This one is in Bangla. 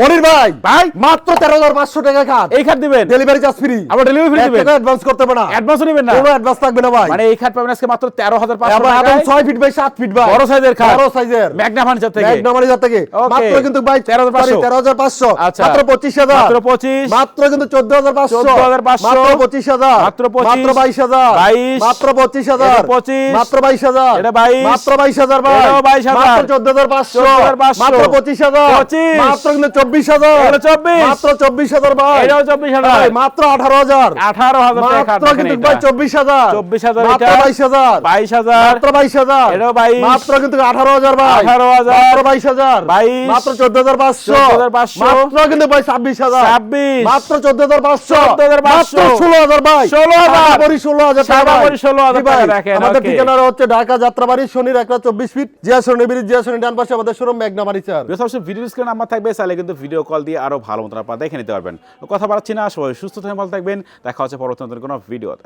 মনির ভাই ভাই? মাত্র তেরো হাজার পাঁচশো টাকা খাত এই খাট দিবেন? ডেলিভারি চার্জ ফ্রি আবার ডেলিভারি ফ্রি দিবেন? অ্যাডভান্স করতে হবে না। অ্যাডভান্স নেবেন না? কোনো অ্যাডভান্স থাকবে না ভাই। মানে এই খাট পাবেন আজকে মাত্র তেরো হাজার পাঁচশো টাকায়। ছয় ফিট বাই সাত ফিট ভাই। বড় সাইজের খাট বড় সাইজের ম্যাগনা ফার্নিচার থেকে। ম্যাগনামারি থেকে। মাত্র কিন্তু ভাই 13,500 তেরো হাজার পাঁচশো। আচ্ছা। মাত্র পঁচিশ হাজার। মাত্র পঁচিশ। মাত্র কিন্তু চোদ্দ হাজার পাঁচশো। 14,500 মাত্র পঁচিশ হাজার। মাত্র 25 মাত্র বাইশ হাজার। 22 মাত্র পঁচিশ হাজার। 25 মাত্র বাইশ হাজার। এটা 22 মাত্র বাইশ হাজার এটাও 22,000 মাত্র চোদ্দ হাজার পাঁচশো। 14,500 মাত্র পঁচিশ হাজার। 25 মাত্র কিন্তু চব্বিশ হাজার। 24 মাত্র চব্বিশ হাজার ভাই। এটাও চব্বিশ হাজার। মাত্র আঠারো হাজার। আঠারো হাজার মাত্র কিন্তু ভাই চব্বিশ হাজার। 24,000 মাত্র বাইশ হাজার। বাইশ হাজার। মাত্র বাইশ হাজার। এটাও 22 মাত্র কিন্তু আঠারো হাজার ভাই। 18,000 মাত্র বাইশ হাজার। 22 মাত্র চোদ্দ হাজার পাঁচশো। 14,500 মাত্র কিন্তু ভাই ছাব্বিশ হাজার। 26 মাত্র চোদ্দ হাজার পাঁচশো। 14,500 মাত্র ষোলো হাজার ভাই। 16,000 বড়ি ষোলো হাজার টাকা ভাই। সারাবড়ি 16,000 জি ভাই, টাকা দেখেন, আমাদের ঠিকানা হচ্ছে ঢাকা যাত্রাবাড়ি শনির একটা চব্বিশ ফিট জিয়া শনি ব্রিজ জিয়া শনি ডান পাশে আমাদের শোরুম মেঘনাবাড়ি চার। ভিডিও স্ক্রিন নাম্বার থাকবে চাইলে কিন্তু ভিডিও কল দিয়ে আরও ভালো মতো আপনারা দেখে নিতে পারবেন। কথা বাড়াচ্ছি না, সবাই সুস্থ থাকবেন, ভালো থাকবেন। দেখা হচ্ছে পরবর্তী কোনো ভিডিওতে